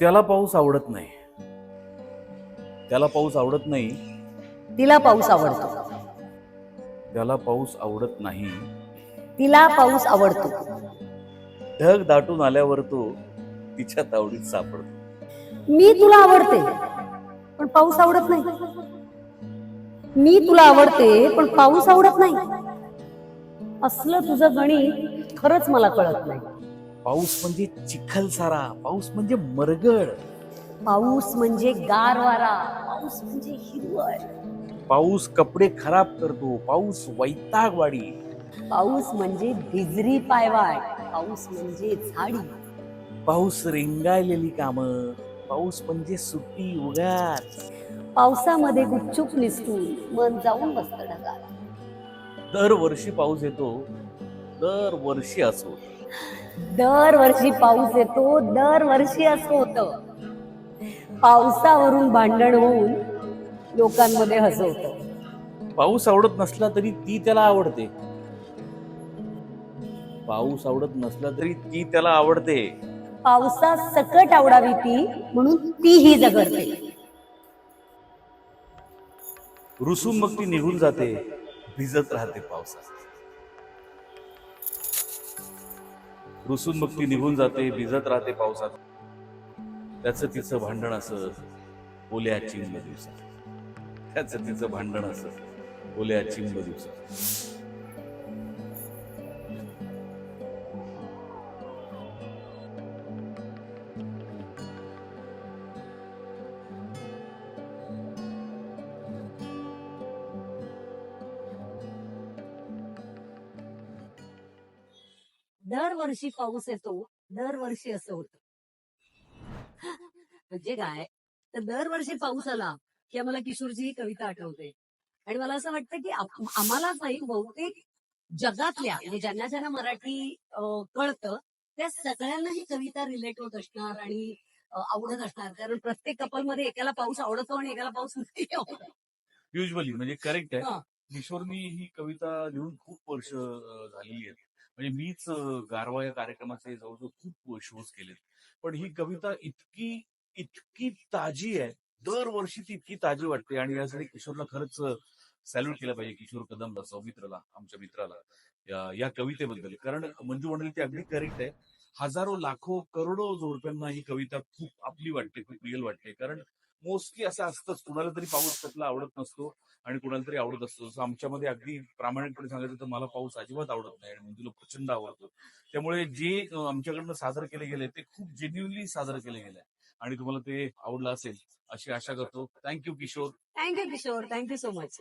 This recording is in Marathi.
त्याला पाऊस आवडत नाही. त्याला पाऊस आवडत नाही. तिला पाऊस आवडतो. त्याला पाऊस आवडत नाही. तिला पाऊस आवडतो. ढग दाटून आल्यावर तो तिच्या तावडीत सापडतो. मी तुला आवडते पण पाऊस आवडत नाही. मी तुला आवडते पण पाऊस आवडत नाही. असलं तुझं गणित खरंच मला कळत नाही. पाऊस म्हणजे चिखल सारा पाऊस म्हणजे मरगळ. पाऊस म्हणजे गार वारा पाऊस म्हणजे हिरवळ. पाऊस कपडे खराब करतो पाऊस वैतागवाडी. पाऊस म्हणजे भिजरी पायवाट पाऊस म्हणजे झाडी. पाऊस रेंगाळलेली कामं पाऊस म्हणजे सुट्टी उगाच. पावसामध्ये गुपचूप निसटून मन जाऊन बसतं ढगात. दरवर्षी पाऊस येतो दरवर्षी असो. दरवर्षी पाऊस येतो दरवर्षी असं होतं. पावसावरून भांडण होऊन लोकांमध्ये हसवतं. पाऊस आवडत नसला तरी ती त्याला आवडते. पाऊस आवडत नसला तरी ती त्याला आवडते. पावसात सकट आवडावी ती म्हणून तीही जगडते रुसून मग ती निघून जाते भिजत राहते पावसात. रुसून मग ती निघून जाते भिजत राहते पावसात. त्याचं तिचं भांडण असं ओल्या चिंब दिवसात. त्याचं तिचं भांडण असं ओल्या चिंब दिवसात. दरवर्षी पाऊस येतो दरवर्षी असं होत. म्हणजे काय? तर दरवर्षी पाऊस आला की आम्हाला किशोरची ही कविता आठवते. आणि मला असं वाटतं की आम्हालाच नाही बहुतेक जगातल्या म्हणजे ज्यांना ज्यांना मराठी कळतं त्या सगळ्यांना ही कविता रिलेट होत असणार आणि आवडत असणार. कारण प्रत्येक कपलमध्ये एकाला पाऊस आवडतो आणि एकाला पाऊस नाही आवडत. युजली म्हणजे करेक्ट. आहे. किशोरनी ही कविता लिहून खूप वर्ष झालेली आहेत. म्हणजे मीच गारवा या कार्यक्रमाचे जवळजवळ खूप शोज केलेत. पण ही कविता इतकी इतकी ताजी आहे. दरवर्षी ती इतकी ताजी वाटते आणि यासाठी किशोरला खरंच सॅल्यूट केलं पाहिजे किशोर कदमला सौमित्रला आमच्या मित्राला या या कवितेबद्दल. कारण मंजू मंडळी ती अगदी करेक्ट आहे. हजारो लाखो करोडो जोडप्यांना ही कविता खूप आपली वाटते खूप रिअल वाटते. कारण मोस्टली असं असतंच. कुणाला तरी पाऊस त्यातला आवडत नसतो आणि कुणाला तरी आवडत असतो. जसं आमच्यामध्ये अगदी प्रामाणिकपणे सांगायचं तर मला पाऊस अजिबात आवडत नाही आणि मंजूला प्रचंड आवडतो. त्यामुळे जे आमच्याकडनं सादर केले गेले ते खूप जेन्युनली सादर केले गेले. आणि तुम्हाला ते आवडलं असेल अशी आशा करतो. Thank you Kishore. Thank you Kishore. Thank you so much